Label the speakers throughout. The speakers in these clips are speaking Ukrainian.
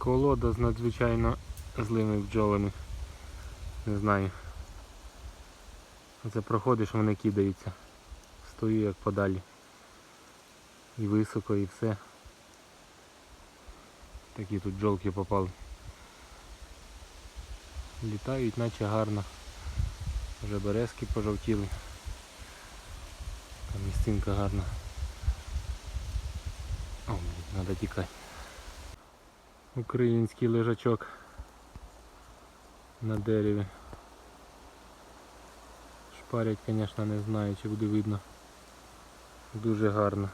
Speaker 1: Колода з надзвичайно злими бджолами. Не знаю. Оце проходиш, вони кидаються. Стою як подалі. І високо, і все. Такі тут бджолки попали. Літають наче гарно. Вже березки пожовтіли. Там місцинка гарна. О, блін, треба тікати. Український лежачок на дереві. Шпарять, звісно, не знаю, чи буде видно. Дуже гарно.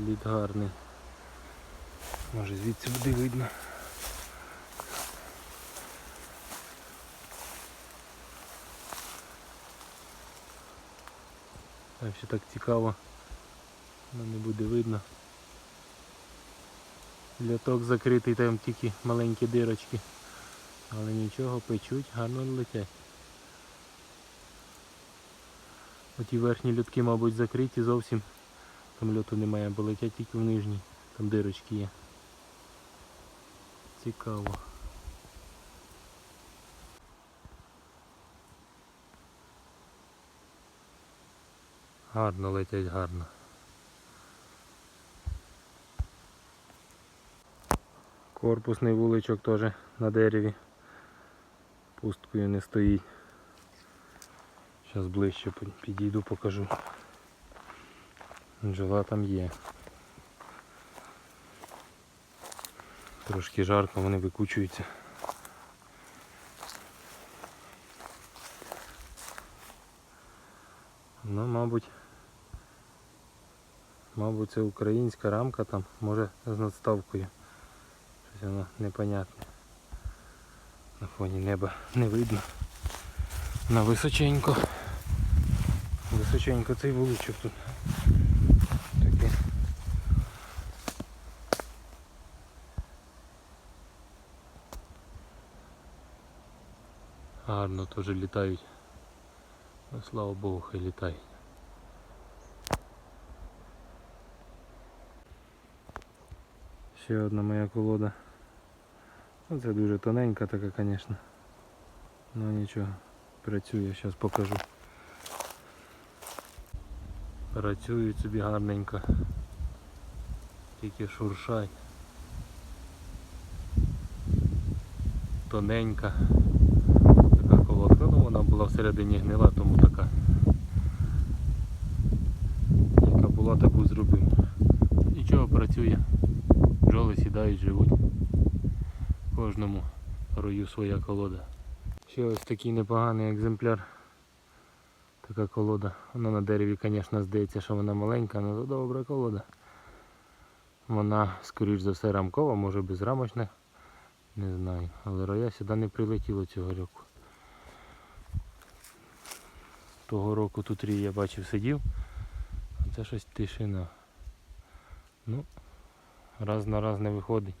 Speaker 1: Лід гарний. Може звідси буде видно. Там ще так цікаво, але не буде видно. Ляток закритий, там тільки маленькі дирочки. Але нічого, печуть, гарно летять. Оті верхні льотки, мабуть, закриті зовсім. Там льоту немає, бо летять тільки в нижній. Там дирочки є. Цікаво. Гарно летять, гарно. Корпусний вуличок теж на дереві. Пусткою не стоїть. Зараз ближче підійду, покажу. Бджола там є. Трошки жарко, вони викучуються. Ну, мабуть, мабуть, це українська рамка там, може з надставкою. Воно непонятне. На фоні неба не видно. На височенько. Височенько цей вуличок тут. Такий. Гарно теж літають. Ну, слава Богу, хай літають. Ще одна моя колода. Це дуже тоненька така, звісно. Ну нічого, працює, зараз покажу. Працюють собі гарненько. Тільки шуршать. Тоненька. Така колодка, ну вона була всередині гнила, тому така. Яка була, таку зробив. Нічого працює. Бджоли сідають, живуть. Кожному рою своя колода. Ще ось такий непоганий екземпляр. Така колода. Вона на дереві, звісно, здається, що вона маленька, але це добра колода. Вона, скоріш за все, рамкова, може безрамочна. Не знаю. Але роя сюди не прилетіло цього року. Того року тут рій я бачив сидів. А це щось тишина. Ну, раз на раз не виходить.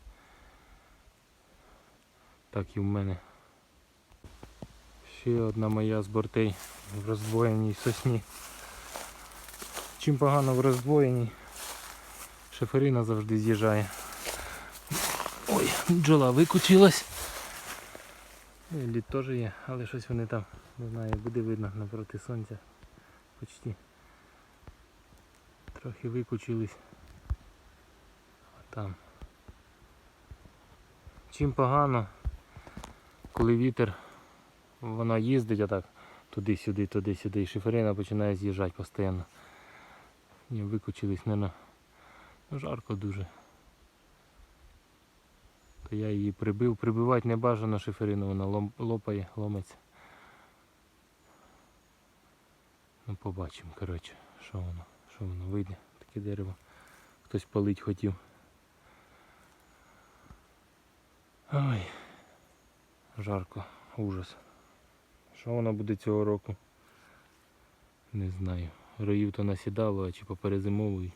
Speaker 1: Так і в мене. Ще одна моя з бортей в роздвоєній сосні. Чим погано в роздвоєній, шиферина завжди з'їжджає. Ой, бджола викучилась. Ну, Лід теж є, але щось вони там, не знаю, буде видно напроти сонця. Почти. Трохи викучились. А там. Чим погано, коли вітер, вона їздить отак туди-сюди, туди-сюди, і шиферина починає з'їжджати постійно. Ні, викучились, не на. Жарко дуже. То я її прибив. Прибивати не бажано шиферину, вона лопає, ломиться. Ну побачимо, коротше, що воно, що воно вийде. Таке дерево. Хтось палить хотів. Ой, жарко, ужас. Що воно буде цього року? Не знаю. Роїв то насідало, а чи поперезимовують.